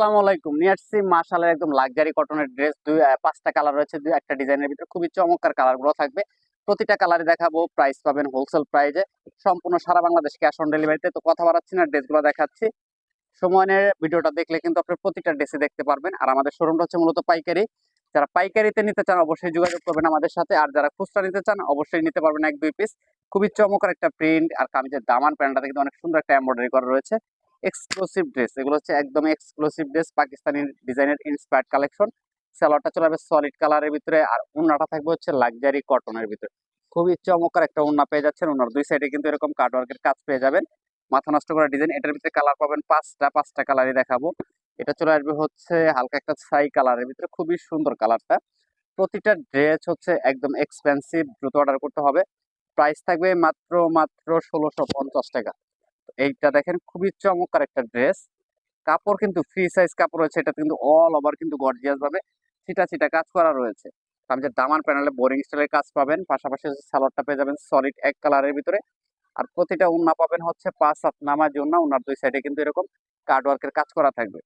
আসসালামু কালার রয়েছে প্রাইস পাবেন হোলসেল সম্পূর্ণ সারা বাংলাদেশ ক্যাশ অন তো কথা সময়ের দেখলে কিন্তু আপনি প্রতিটা ড্রেসে দেখতে পারবেন। আর আমাদের হচ্ছে মূলত পাইকারি। যারা পাইকারিতে নিতে চান অবশ্যই যোগাযোগ করবেন আমাদের সাথে। আর যারা খুচরা নিতে চান অবশ্যই নিতে পারবেন এক, দুই পিস খুবই চমৎকার একটা প্রিন্ট আর কামিজের দামান প্যান্টটাতে কিন্তু অনেক সুন্দর একটা এমব্রয়ডারি করা রয়েছে। এক্সক্লুসিভ ড্রেস এগুলো হচ্ছে একদম এক্সক্লুসিভ ড্রেস পাকিস্তানি ডিজাইনের ইন্সপায়ার্ড কালেকশন সালোয়ারটা চলে যাবে সলিড কালারের ভিতরে, আর উন্নাটা থাকবে হচ্ছে লাক্সারি কটনের ভিতরে। খুবই চমৎকার একটা উন্না পেয়ে যাচ্ছেন উন্নার দুই সাইডে কিন্তু এরকম কাটওয়ার্কের কাজ পেয়ে যাবেন। মাথা নষ্ট করা ডিজাইন এটার ভিতরে কালার পাবেন পাঁচটা পাঁচটা কালারই দেখাবো। এটা চলে আসবে হচ্ছে হালকা একটা ছাই কালারের ভিতরে, খুবই সুন্দর কালারটা প্রতিটা ড্রেস হচ্ছে একদম এক্সপেন্সিভ দ্রুত অর্ডার করতে হবে। প্রাইস থাকবে মাত্র মাত্র ষোলোশো পঞ্চাশ টাকা। এইটা দেখেন খুবই চমৎকার একটা ড্রেস। কাপড় কিন্তু ফ্রি সাইজ কাপড় রয়েছে, এটা কিন্তু অল ওভার কিন্তু গর্জিয়াস ভাবে ছিটা ছিটা কাজ করা রয়েছে। আপনি যে দামান প্যানেলে বোরিং স্টাইলের কাজ পাবেন, পাশাপাশি সালোয়ারটা পেয়ে যাবেন সলিড এক কালারের ভিতরে। আর প্রতিটা উন্না পাবেন হচ্ছে পাঁচ, সাত নামার জন্য উন্নার দুই সাইডে কিন্তু এরকম কার্ড ওয়ার্কের কাজ করা থাকবে।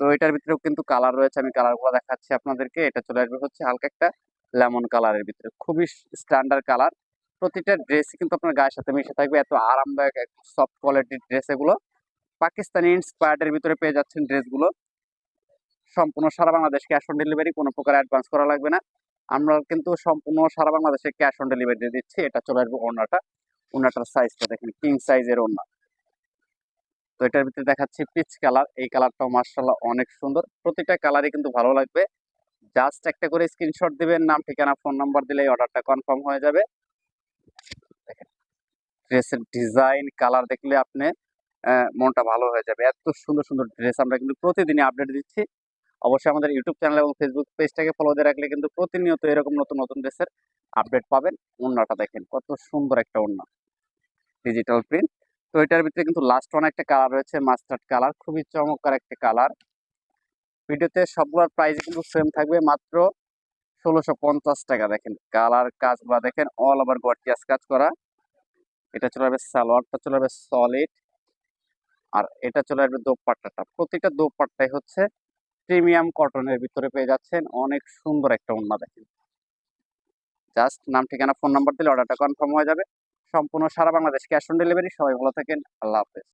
তো এটার ভিতরেও কিন্তু কালার রয়েছে, আমি কালারগুলো দেখাচ্ছি আপনাদেরকে। এটা চলে আসবে হচ্ছে হালকা একটা লেমন কালারের ভিতরে, খুবই স্ট্যান্ডার্ড কালার প্রতিটা ড্রেস কিন্তু আপনার গায়ের সাথে মিশে থাকবে। এত আরামদায়ক সফট কোয়ালিটির ড্রেস এগুলো। পাকিস্তানি ইন্সপায়ার্ডের ভিতরে পেয়ে যাচ্ছেন ড্রেসগুলো সম্পূর্ণ সারা বাংলাদেশ ক্যাশ অন ডেলিভারি কোনো প্রকার অ্যাডভান্স করা লাগবে না। আমরা কিন্তু সম্পূর্ণ সারা বাংলাদেশে ক্যাশ অন ডেলিভারি দিচ্ছি। এটা চলে আসবে ওড়নাটা। ওড়নাটার সাইজটা দেখেন কিং সাইজের ওড়না। তো এটার ভিতরে দেখাচ্ছি পিচ কালার এই কালারটাও মার্শাল্লাহ অনেক সুন্দর। প্রতিটা কালারই কিন্তু ভালো লাগবে। জাস্ট একটা করে স্ক্রিনশট দিবেন, নাম, ঠিকানা ফোন নাম্বার দিলেই অর্ডারটা কনফার্ম হয়ে যাবে। ড্রেসের ডিজাইন কালার দেখলে আপনি মনটা ভালো হয়ে যাবে। এত সুন্দর সুন্দর ড্রেস আমরা কিন্তু প্রতিদিনই আপডেট দিচ্ছি। অবশ্যই আমাদের ইউটিউব চ্যানেল এবং ফেসবুক পেজটাকে ফলো দিয়ে রাখলে কিন্তু প্রতিনিয়ত এরকম নতুন নতুন ড্রেসের আপডেট পাবেন। ওড়নাটা দেখেন, কত সুন্দর একটা ওড়না। ডিজিটাল প্রিন্ট তো এটার ভিতরে কিন্তু লাস্ট ওয়ান একটা কালার রয়েছে মাস্টার্ড কালার খুবই চমৎকার একটা কালার ভিডিওতে সবগুলোর প্রাইস কিন্তু সেম থাকবে, মাত্র ষোলোশো টাকা। দেখেন কালার কাজগুলো দেখেন অল ওভার গর্জিয়াস কাজ করা। এটা চলে আসবে সালোয়ারটা চলে আসবে সলিড আর এটা চলে আসবে দোপাট্টাটা। প্রতিটা দোপাট্টাই হচ্ছে প্রিমিয়াম কটনের ভিতরে পেয়ে যাচ্ছেন। অনেক সুন্দর একটা ওন্না দেখেন। জাস্ট নাম, ঠিকানা ফোন নাম্বার দিলে অর্ডারটা কনফার্ম হয়ে যাবে। সম্পূর্ণ সারা বাংলাদেশ ক্যাশ অন ডেলিভারি সবাই ভালো থাকেন। আল্লাহ হাফেজ।